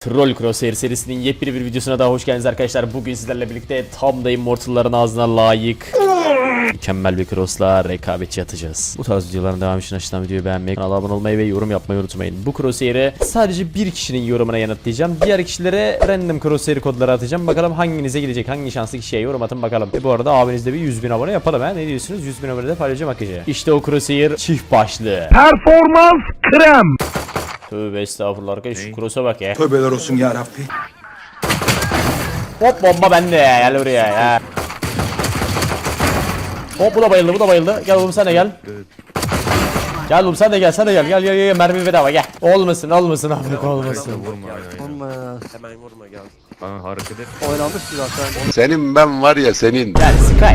Troll Crosshair serisinin yepyeni bir videosuna daha hoş geldiniz arkadaşlar. Bugün sizlerle birlikte tam da Immortal'ların ağzına layık mükemmel bir crossla rekabetçi atacağız. Bu tarz videoların devamı için aşağıdan videoyu beğenmeyi, kanala abone olmayı ve yorum yapmayı unutmayın. Bu crosshair'e sadece bir kişinin yorumuna yanıtlayacağım. Diğer kişilere random crosshair kodları atacağım. Bakalım hanginize gidecek, hangi şanslı kişiye yorum atın bakalım. Ve bu arada abinizde bir 100 bin abone yapalım ha. Ne diyorsunuz? 100 bin abone de paylaşacağım akıcı. İşte o crosshair çift başlı. Performans krem. Tövbe estağfurullah arkadaş şu cross'a bak ya. Tövbeler olsun ya Rabbi. Hop bomba bende ya gel buraya ya. Hop bu da bayıldı bu da bayıldı. Gel oğlum sen de gel. Gel oğlum sen de gel sen de gel gel gel gel mermi bedava gel. Olmasın olmasın Afrika olmasın. Olmaz. Hemen vurma gel. Bana hareket et. Oynanmış bir zaten. Senin ben var ya senin. Gel Sky.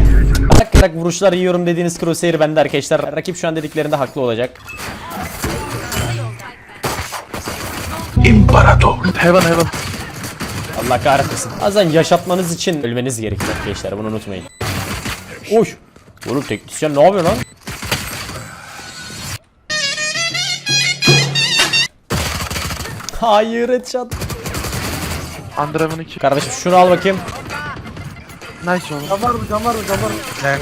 Tak tak vuruşlar yiyorum dediğiniz crosshair bende arkadaşlar. Rakip şu an dediklerinde haklı olacak. Heaven heaven. Allah kahretmesin. Bazen yaşatmanız için ölmeniz gerekir arkadaşlar bunu unutmayın. Oy. Oğlum teknisyen ne yapıyor lan? Hayır headshot. Andreven 2. Kardeşim şunu al bakayım. Nice oğlum. Can var mı can var mı can var mı?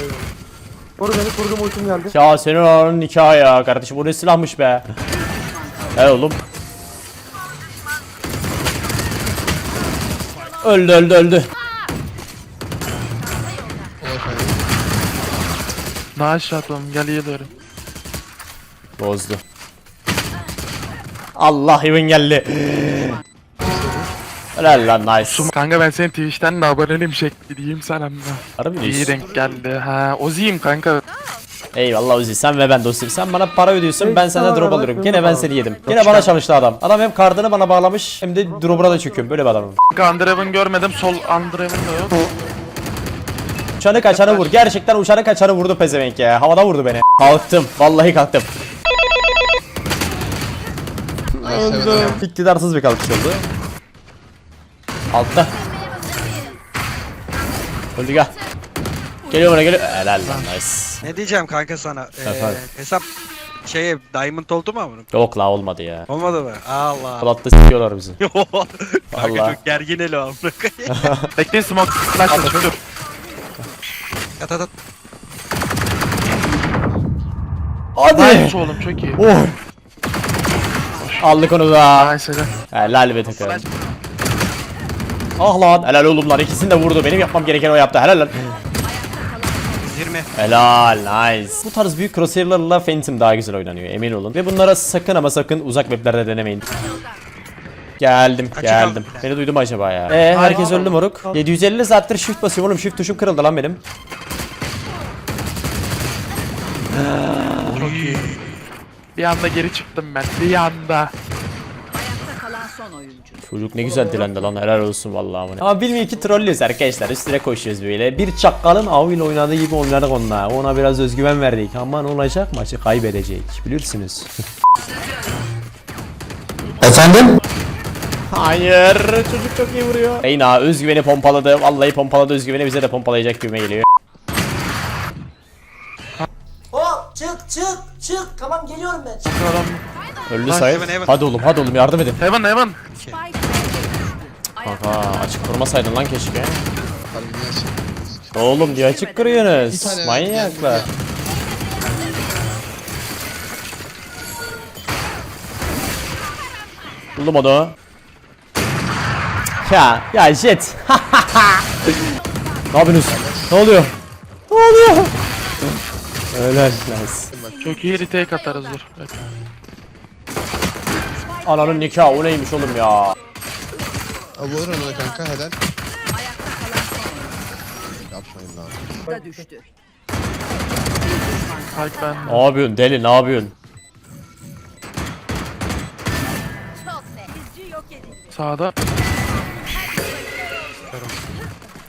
Koru beni kurdum ultim geldi. Ya senin oranın nikahı ya kardeşim bu ne silahmış be. Gel oğlum. Öldü öldü öldü. Daha shot oğlum gel geliyorum. Bozdu. Allah evin geldi. Helal lan nice. Kanka ben senin Twitch'ten de aboneliğim şekli diyeyim sana. Harbi İyi denk geldi. Ha Ozi'yim kanka. Eyvallah Uzi sen ve ben dostum. Sen bana para ödüyorsun ben tamam, drop alıyorum. Gene ben seni yedim. Gene bana çalıştı adam. Adam hem kardını bana bağlamış hem de drop'a da çöküyorum. Böyle bir adamım. Kanka Andreven görmedim. Sol Andreven de yok. Uçanı kaçanı vur. Gerçekten uçanı kaçanı vurdu pezevenk ya. Havada vurdu beni. Kalktım. Vallahi kalktım. Öldüm. İktidarsız bir kalkış oldu. Altta. Öldü gel. Geliyor bana geliyor. Helal lan nice. Ne diyeceğim kanka sana? Ee, Efendim? hesap şeye diamond oldu mu amına? Yok la olmadı ya. Olmadı mı? Allah. Platta sikiyorlar bizi. kanka Allah. çok gergin eli o amına koyayım. Bekleyin smoke. Flash aç dur. At at at. Hadi. Nice oğlum çok iyi. Oh. Aldık onu da. Nice helal. Helal be takım. Ah lan helal oğlum lan ikisini de vurdu. Benim yapmam gereken o yaptı. Helal lan. 20. Helal nice. Bu tarz büyük crosshair'larla Phantom daha güzel oynanıyor emin olun. Ve bunlara sakın ama sakın uzak weblerde denemeyin. Geldim Açık geldim. al. Beni duydum acaba ya. Eee herkes öldü moruk. 750 saattir shift basıyorum oğlum shift tuşum kırıldı lan benim. Çok iyi. Bir anda geri çıktım ben. Bir anda. Ayakta kalan son oyuncu. Çocuk ne güzel dilendi lan helal olsun vallahi amına. Ama bilmiyor ki trollüyoruz arkadaşlar üstüne koşuyoruz böyle. Bir çakkalın avıyla oynadığı gibi oynadık onunla. Ona biraz özgüven verdik. Aman olacak maçı kaybedecek bilirsiniz. Efendim? Hayır çocuk çok iyi vuruyor. Reyna özgüveni pompaladı. Vallahi pompaladı özgüveni bize de pompalayacak gibime geliyor. Hop çık çık çık tamam geliyorum ben. Adam. Öldü heaven, heaven. Hadi oğlum hadi oğlum yardım edin. Heaven heaven. Kanka açık kurmasaydın lan keşke. Oğlum diye açık kırıyorsunuz. Manyaklar. Buldum onu. Ya ya jet. ne yapıyorsunuz? Ne oluyor? Ne oluyor? Öyle nice. Çok iyi retake atarız dur. Evet. Ananın nikahı o neymiş oğlum ya. Vur onu kanka helal. Ayakta kalan son Yapmayın lan. da düştü. Kalk ben. Ne yapıyorsun deli ne yapıyorsun? Sağda.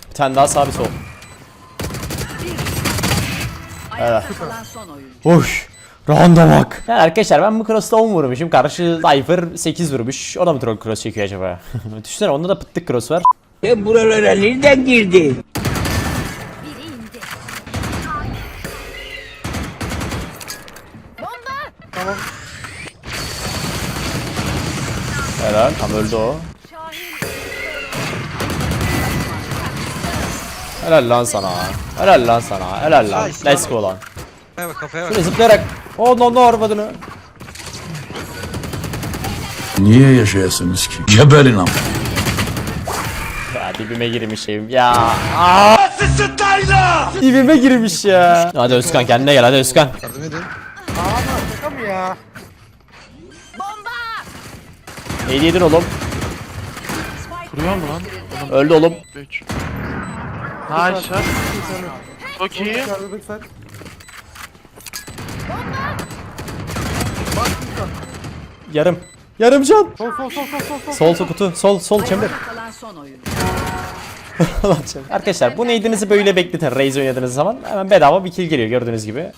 Bir tane daha sağ bir sol. Ayakta kalan son oyuncu. Uş. Randa bak. Yani arkadaşlar ben bu cross'ta 10 vurmuşum. Karşı Cypher 8 vurmuş. O da mı troll cross çekiyor acaba? Düşünsene onda da pıttık cross var. E buralara nereden girdi? Tamam. Helal. Tam öldü o. Helal lan sana. Helal lan sana. Helal lan. Let's go lan. Evet kafaya bak. Şöyle zıplayarak Oh no no arvadını. Niye yaşayasınız ki? Geberin ama. Ya dibime girmiş evim ya. Aa! Dibime girmiş ya. Hadi Özkan kendine gel hadi Özkan. Yardım edin. Şaka mı ya? Neydi yedin oğlum? Kuruyor mu lan? Öldü oğlum. 3. Nice shot. Çok iyi. Backside. Yarım. Yarım can. Sol sol sol sol sol sol. Sol sol kutu. Sol sol çember. Kalan son. Arkadaşlar bu neydinizi böyle bekletin. Raze oynadığınız zaman hemen bedava bir kill geliyor gördüğünüz gibi.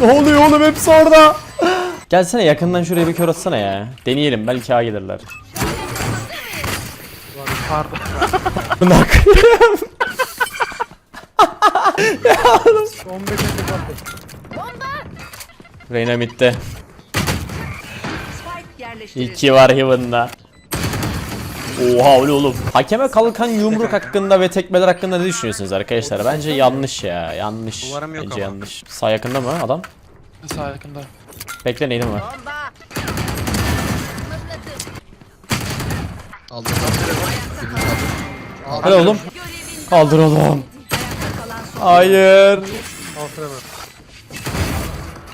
Ne oluyor oğlum hepsi orada. Gelsene yakından şuraya bir kör atsana ya. Deneyelim belki A gelirler. Pardon. Buna koyayım. 15 metre kaldı. Reyna yerleştirildi. İki var Heaven'da. Oha öyle oğlum. Hakeme kalkan yumruk hakkında ve tekmeler hakkında ne düşünüyorsunuz arkadaşlar? Bence yanlış ya. Yanlış. Duvarım yok Bence ama. yanlış. Sağ yakında mı adam? Sağ yakında. Bekle neydi mi? Aldım. Birini aldım. Hadi oğlum. Kaldır oğlum. Ayakta kalan son Hayır. Altına bak.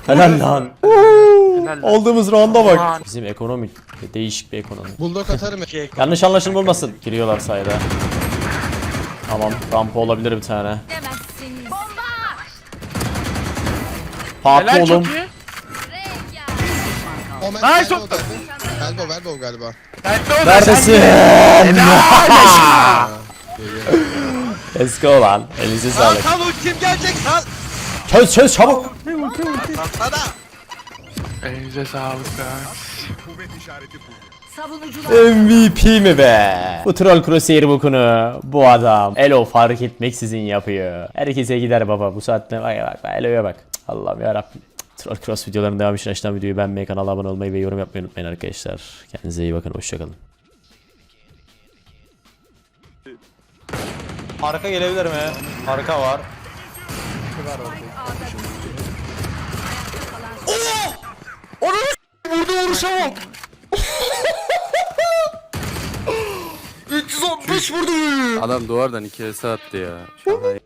Helal lan. Helal lan. Aldığımız rounda bak. Bizim ekonomi değişik bir ekonomi. Bulldog atarım. Yanlış anlaşılma olmasın. Giriyorlar sayda. Tamam rampa olabilir bir tane. Demezsiniz. Patlı Helal oğlum. çok iyi. Omen Nice, Elbow geldi. Elbow Elbow galiba. Sen de orada, Neredesin? sen de- Let's go lan. Elinize sağlık. sal ultim gelecek sal. Çöz çöz çabuk. Sana. Elinize sağlık guys. Savunucular MVP mi be? Bu troll crosshair bokunu bu adam Elo fark etmeksizin yapıyor. Herkese gider baba bu saatte bak bak bak Elo'ya bak. Allah'ım yarabbim. Troll cross videoların devamı için aşağıdan videoyu beğenmeyi, kanala abone olmayı ve yorum yapmayı unutmayın arkadaşlar. Kendinize iyi bakın, hoşçakalın. Arka gelebilir mi? Arka var. Adam duvardan iki ese attı ya. İmparator.